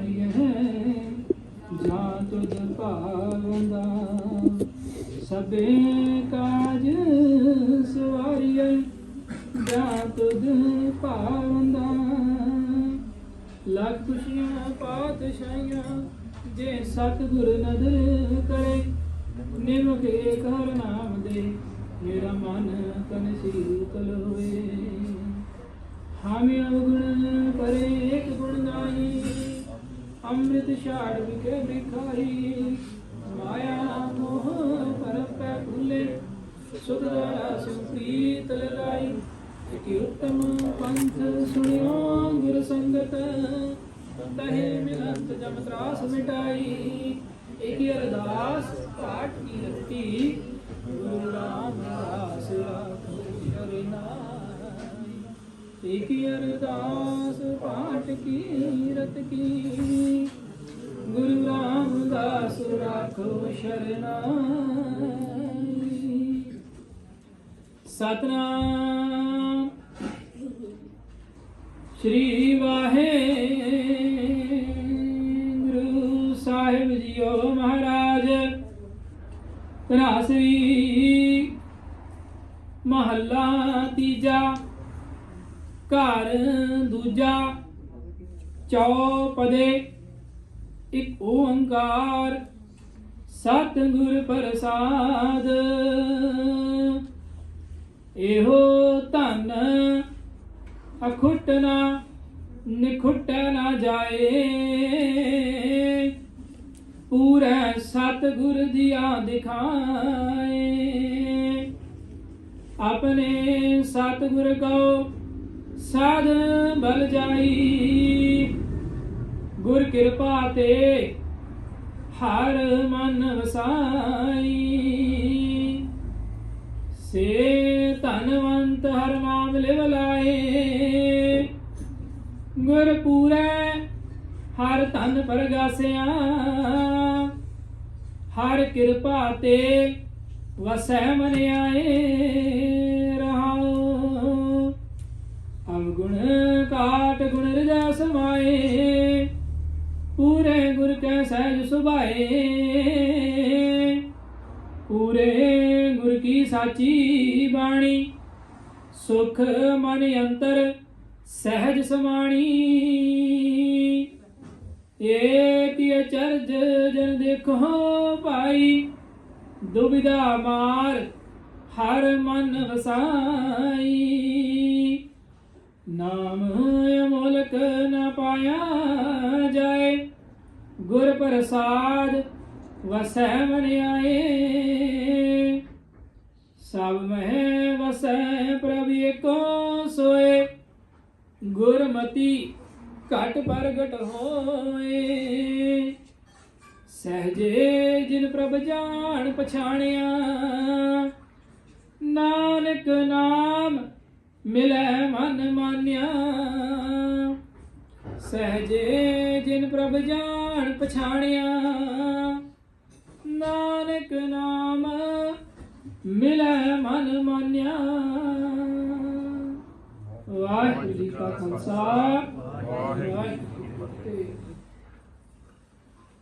ਸਵਾਰੀਏ ਜਾਂ ਤੁਧ ਭਾਵੰਦਾ ਸਭੇ ਕਾਜ ਸਵਾਰੀਏ। ਜਾਂ ਤੁਧ ਭਾਵੰਦਾ ਲੱਖ ਖੁਸ਼ੀਆਂ ਪਾਤਸ਼ਾਹੀਆਂ, ਜੇ ਸਤਿਗੁਰ ਨਦਰ ਕਰੇ, ਨਿਮਕ ਏਕ ਨਾਮ ਦੇ। ਮੇਰਾ ਮਨ ਤਨ ਸੀਤਲ ਹੋਏ ਹਾਮੀ ਅਵਗੁਣ ਪਰੇ ਅੰਮ੍ਰਿਤ ਛਾੜ ਵਿਖੇ ਵਿਖਾਈ ਮਾਇਆ ਮੋਹ ਪਰਪੈ ਭੁਲੇ ਸੁਖ ਦੁਆਰਾ ਸੁਪ੍ਰੀਤ ਲਗਾਈ। ਇਕ ਉੱਤਮ ਪੰਥ ਸੁਣਿਓ ਗੁਰ ਸੰਗਤ। ਤਹੇ ਮਿਲੰਤ ਜਮ ਤਰਾਸ ਮਿਟਾਈ। ਇਕ ਅਰਦਾਸ ਪਾਠ ਕੀ ਰਤੀ ਗੁਰੂ ਰਾਮਦਾਸ ਰਾਖੋ ਸ਼ਰਨਾਈ ਇਕ ਅਰਦਾਸ, ਪਾਠ ਕੀਰਤ ਕੀ। ਗੁਰੂ ਰਾਮਦਾਸ ਰਾਖੋ ਸ਼ਰਨਾਈ ਸਤਨਾਮ। ਸ਼੍ਰੀ ਵਾਹਿਗੁਰੂ ਸਾਹਿਬ ਜੀਓ ਮਹਾਰਾਜ। ਤਨਾਸਰੀ। ਮਹੱਲਾ ਤੀਜਾ। ਘਰ ਦੂਜਾ ਚੌਪਦੇ, ਇੱਕ ਓੰਕਾਰ, ਸਤਿਗੁਰ ਪ੍ਰਸਾਦ। ਇਹੋ ਧਨ ਅਖੁੱਟ ਨਾ ਨਿਖੁੱਟ ਨਾ ਜਾਏ। ਪੂਰਾ ਸਤਿਗੁਰ ਦੀਆ ਦਿਖਾਏ। ਆਪਣੇ ਸਤਿਗੁਰ ਕੋ ਸਾਧ ਬਲ ਜਾਈ। ਗੁਰ ਕਿਰਪਾ ਤੇ ਹਰ ਮਨ ਵਸਾਈ। ਸੇ ਧਨਵੰਤ ਹਰ ਮਾਮਲੇ ਵਲਾਏ। ਲਾਏ ਗੁਰ ਪੂਰੇ ਹਰ ਧਨ ਪਰਗਾਸਿਆ। ਹਰ ਕਿਰਪਾ ਤੇ ਵਸੈ ਮਨ ਆਏ। ਗੁਣ ਕਾਟ ਗੁਣ ਰਜਾ ਸਮਾਏ ਪੂਰੇ ਗੁਰ ਕੈ ਸਹਿਜ ਸੁਭਾਏ। ਪੂਰੇ ਗੁਰ ਕੀ ਸਾਚੀ ਬਾਣੀ। ਸੁਖ ਮਨ ਅੰਤਰ ਸਹਿਜ ਸਮਾਣੀ। ਏਕ ਅਚਰਜ ਜਨ ਦੇਖੋ ਭਾਈ। ਦੁਬਿਧਾ ਮਾਰ ਹਰ ਮਨ ਵਸਾਈ। ਨਾਮ ਅਮੋਲਕ ਨਾ ਪਾਇਆ ਜਾਏ, ਗੁਰ ਪ੍ਰਸਾਦ ਵਸੈ ਮਨ ਆਏ। ਸਭ ਮਹਿ ਵਸੈ ਪ੍ਰਭ ਏਕੋ ਸੋਏ, ਗੁਰਮਤੀ ਘਟ ਪ੍ਰਗਟ ਹੋਏ। ਸਹਜੇ ਜਿਨ ਪ੍ਰਭ ਜਾਣ ਪਛਾਣਿਆ, ਨਾਨਕ ਨਾਮ ਮਿਲੈ ਮਨ ਮਾਨਿਆ। ਸਹਜੇ ਜਿਨ ਪ੍ਰਭ ਜਾਣ ਪਛਾਣਿਆ। ਨਾਨਕ ਨਾਮ ਮਿਲੈ ਮਨ ਮਾਨਿਆ। ਵਾਹਿਗੁਰੂ ਜੀ ਕਾ ਖਾਲਸਾ।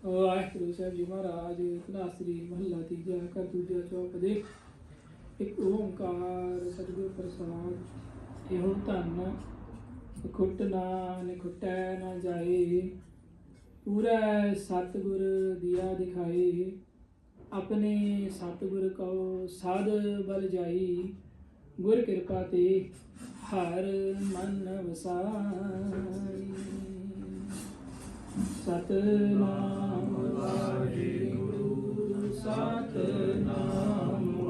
ਵਾਹਿਗੁਰੂ ਸਾਹਿਬ ਜੀ ਮਹਾਰਾਜ ਤਨਾਸਰੀ ਮਹੱਲਾ ਤੀਜਾ ਕਰ ਦੂਜਾ ਚੌਪ ਦੇ ਇੱਕ ਓੰਕਾਰ ਸਤਿਗੁਰ ਪ੍ਰਸਾਦ, ਇਹੋ ਧੰਨ ਖੁੱਟ ਨਾ ਨਿਖੁੱਟੈ ਨਾ ਜਾਏ, ਪੂਰਾ ਸਤਿਗੁਰ ਦਿਆ ਦਿਖਾਏ, ਆਪਣੇ ਸਤਿਗੁਰ ਕਉ ਸਾਧ ਬਲ ਜਾਈ, ਗੁਰ ਕਿਰਪਾ ਤੇ ਹਰ ਮਨ ਵਸਾਈ। ਸਤਨਾਮ ਵਾਹਿਗੁਰੂ, ਸਤਨਾਮ